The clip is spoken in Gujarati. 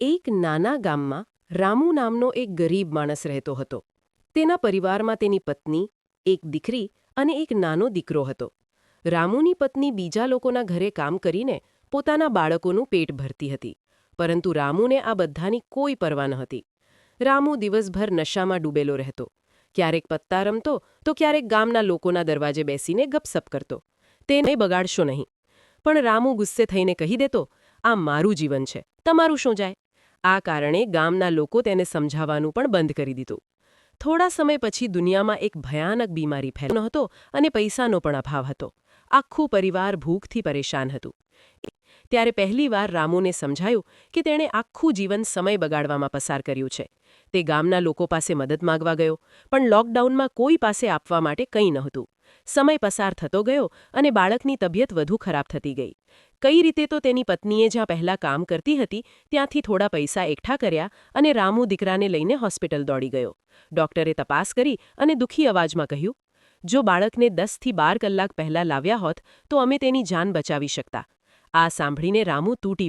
એક નાના ગામમાં રામુ નામનો એક ગરીબ માણસ રહેતો હતો. તેના પરિવારમાં તેની પત્ની, એક દીકરી અને એક નાનો દીકરો હતો. રામુની પત્ની બીજા લોકોના ઘરે કામ કરીને પોતાના બાળકોનું પેટ ભરતી હતી, પરંતુ રામુને આ બધાની કોઈ પરવા ન હતી. રામુ દિવસભર નશામાં ડૂબેલો રહેતો. ક્યારેક પત્તા રમતો તો ક્યારેક ગામના લોકોના દરવાજે બેસીને ગપસપ કરતો. તેને બગાડશો નહીં. પણ રામુ ગુસ્સે થઈને કહી દેતો, આ મારું જીવન છે. તમારું શું જાય? આ કારણે ગામના લોકો તેને સમજાવવાનું પણ બંધ કરી દીધું. થોડા સમય પછી દુનિયામાં એક ભયાનક બીમારી ફેલાનો હતો અને પૈસાનો પણ અભાવ હતો. આખું પરિવાર ભૂખથી પરેશાન હતું. ત્યારે પહેલીવાર રામુને સમજાયું કે તેણે આખું જીવન સમય બગાડવામાં પસાર કર્યું છે. તે ગામના લોકો પાસે મદદ માગવા ગયો, પણ લોકડાઉનમાં કોઈ પાસે આપવા માટે કંઈ નહોતું. સમય પસાર થતો ગયો અને બાળકની તબિયત વધુ ખરાબ થતી ગઈ. કઈ રીતે તો તેની પત્નીએ જ્યાં પહેલાં કામ કરતી હતી, ત્યાંથી થોડા પૈસા એકઠા કર્યા અને રામુ દીકરાને લઈને હોસ્પિટલ દોડી ગયો. ડોક્ટરે તપાસ કરી અને દુઃખી અવાજમાં કહ્યું, જો બાળકને દસથી બાર કલાક પહેલાં લાવ્યા હોત, તો અમે તેની જાન બચાવી શકતા. આ સાંભળીને રામુ તૂટી